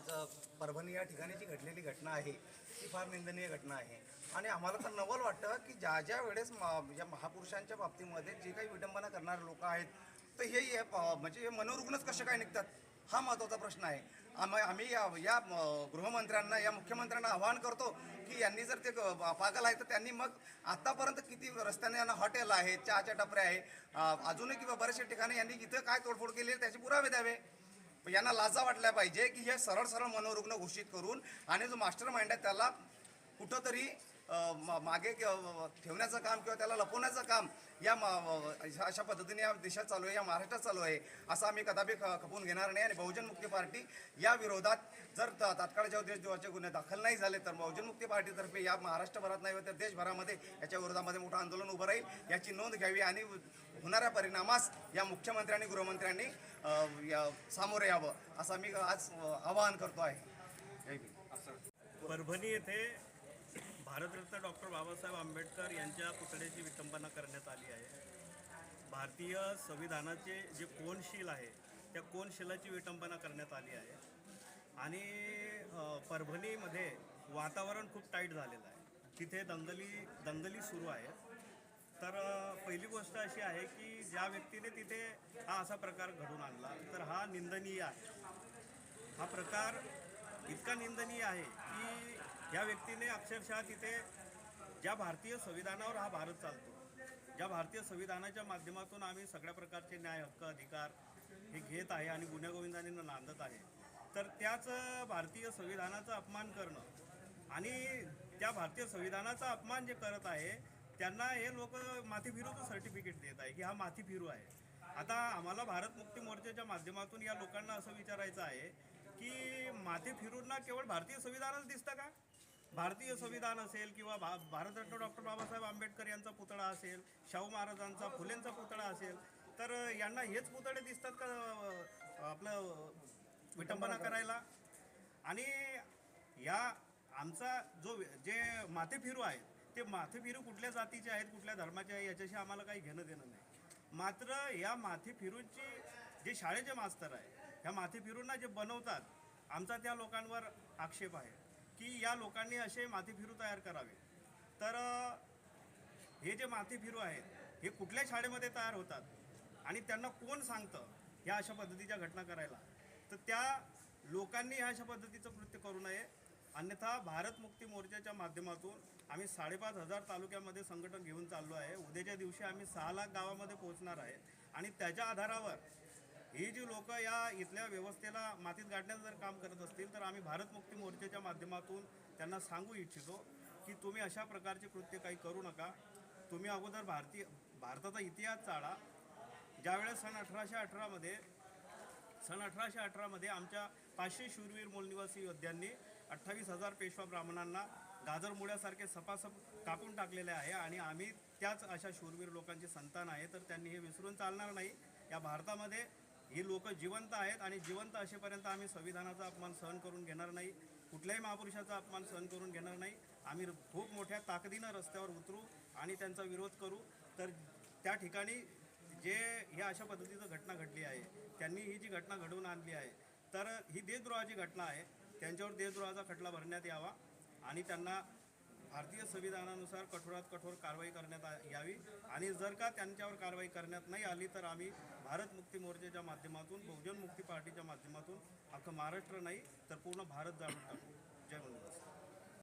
आज परभणी या ठिकाणी जी घडलेली घटना आहे ती फार निंदनीय घटना आहे. आणि आम्हाला तर नवल वाटतं की ज्या ज्या वेळेस म- या महापुरुषांच्या बाबतीमध्ये जे काही विडंबना करणारे लोक आहेत तर हे म्हणजे हे मनोरुग्णच कसे काय निघतात हा महत्त्वाचा प्रश्न आहे. आम आम्ही या या गृहमंत्र्यांना या मुख्यमंत्र्यांना आवाहन करतो की यांनी जर ते पागल आहे तर त्यांनी मग आत्तापर्यंत किती रस्त्याने यांना हॉटेल आहे चहाच्या टपऱ्या आहे अजूनही किंवा बऱ्याचशा ठिकाणी यांनी इथं काय तोडफोड केली आहे त्याचे पुरावे द्यावे. पण यांना लाजा वाटल्या पाहिजे की हे सरळ सरळ मनोरुग्ण घोषित करून आणि जो मास्टर माइंड आहे त्याला कुठंतरी मागे ठेवण्याचं काम किंवा त्याला लपवण्याचं काम या म- अशा पद्धतीने या देशात चालू आहे या महाराष्ट्रात चालू आहे असं आम्ही कदापि ख- खपवून घेणार नाही. आणि बहुजन मुक्ती पार्टी या विरोधात जर त- तात्काळ जेव्हा देशद्रोहाचे गुन्हे दाखल नाही झाले तर बहुजन मुक्ती पार्टीतर्फे या महाराष्ट्रभरात नाही तर देशभरामध्ये याच्या विरोधामध्ये मोठं आंदोलन उभं राहील. याची नोंद घ्यावी आणि होणाऱ्या परिणामास या मुख्यमंत्री आणि गृहमंत्र्यांनी सामोरं या यावं असं मी आज आवाहन करतो आहे. परभणी येथे भारतरत्न डॉक्टर बाबासाहेब आंबेडकर यांच्या पुतळ्याची विटंबना करण्यात आली आहे. भारतीय संविधानाचे जे कोनशील आहे त्या कोनशिलाची विटंबना करण्यात आली आहे. आणि परभणीमध्ये वातावरण खूप टाईट झालेलं आहे. तिथे दंगली दंगली सुरू आहेत. तर पहिली गोष्ट अशी आहे की ज्या व्यक्तीने तिथे हा असा प्रकार घडून आणला तर हा निंदनीय आहे. हा प्रकार इतका निंदनीय आहे की या व्यक्तीने अक्षरशः तिथे ज्या भारतीय संविधानावर हा भारत चालतो ज्या भारतीय संविधानाच्या माध्यमातून आम्ही सगळ्या प्रकारचे न्याय हक्क अधिकार हे घेत आहे आणि गुन्हेगोविंदाने नांदत आहे तर त्याच भारतीय संविधानाचा अपमान करणं आणि त्या भारतीय संविधानाचा अपमान जे करत आहे त्यांना हे लोक माथीफिरूचं सर्टिफिकेट देत आहे की हा माथीफिरू आहे. आता आम्हाला भारत मुक्ती मोर्चाच्या माध्यमातून या लोकांना असं विचारायचं आहे की माथेफिरूंना केवळ भारतीय संविधानच दिसतं का? भारतीय संविधान असेल किंवा भा भारतरत्न डॉक्टर बाबासाहेब आंबेडकर यांचा पुतळा असेल शाहू महाराजांचा फुलेंचा पुतळा असेल तर यांना हेच पुतळे दिसतात का आपलं विटंबना करायला? आणि या आमचा जो जे माथे फिरू आहेत ते माथे फिरू कुठल्या जातीचे आहेत कुठल्या धर्माचे आहे याच्याशी आम्हाला काही घेणं देणं नाही. मात्र या माथे फिरूंची जे शाळेचे मास्तर आहे ह्या माथे फिरूंना जे बनवतात आमचा त्या लोकांवर आक्षेप आहे. की या लोकांनी असे माथे फिरू तयार करावे. तर हे जे माथे फिरू आहेत हे कुठल्या शाळेमध्ये तयार होतात आणि त्यांना कोण सांगतं ह्या अशा पद्धतीच्या घटना करायला? तर त्या लोकांनी ह्या अशा पद्धतीचं कृत्य करू नये. अन्यथा भारत मुक्ती मोर्चाच्या माध्यमातून आम्ही साडेपाच हजार तालुक्यामध्ये संघटन घेऊन चाललो आहे. उद्याच्या दिवशी आम्ही सहा लाख गावामध्ये पोहोचणार आहे. आणि त्याच्या आधारावर ही जी लोक या इथल्या व्यवस्थेला मातीत गाडण्याचं जर काम करत असतील तर आम्ही भारत मुक्ती मोर्चाच्या माध्यमातून त्यांना सांगू इच्छितो की तुम्ही अशा प्रकारचे कृत्य काही करू नका. तुम्ही अगोदर भारतीय भारताचा इतिहास चाळा. ज्यावेळेस सन अठराशे अठरामध्ये सन अठराशे अठरामध्ये आमच्या पाचशे शूरवीर मूलनिवासी योद्ध्यांनी अठ्ठावीस हजार पेशवा ब्राह्मणांना गाजरमुळ्यासारखे सपासप कापून टाकलेले आहे आणि आम्ही त्याच अशा शूरवीर लोकांचे संतान आहे तर त्यांनी हे विसरून चालणार नाही. या भारतामध्ये ही लोक जिवंत आहेत आणि जिवंत असेपर्यंत आम्ही संविधानाचा अपमान सहन करून घेणार नाही कुठल्याही महापुरुषाचा अपमान सहन करून घेणार नाही. आम्ही खूप मोठ्या ताकदीनं रस्त्यावर उतरू आणि त्यांचा विरोध करू. तर त्या ठिकाणी जे ह्या अशा पद्धतीचं घटना घडली आहे त्यांनी ही जी घटना घडवून आणली आहे तर ही देशद्रोहाची घटना आहे. त्यांच्यावर देशद्रोहाचा खटला भरण्यात यावा आणि त्यांना भारतीय संविधानानुसार कठोरात कठोर कारवाई करण्यात आ- यावी आणि जर का त्यांच्यावर कारवाई करण्यात नाही आली तर आम्ही भारत मुक्ती मोर्चाच्या माध्यमातून बहुजन मुक्ती पार्टीच्या माध्यमातून अख्खं महाराष्ट्र नाही तर पूर्ण भारत जाणून टाकू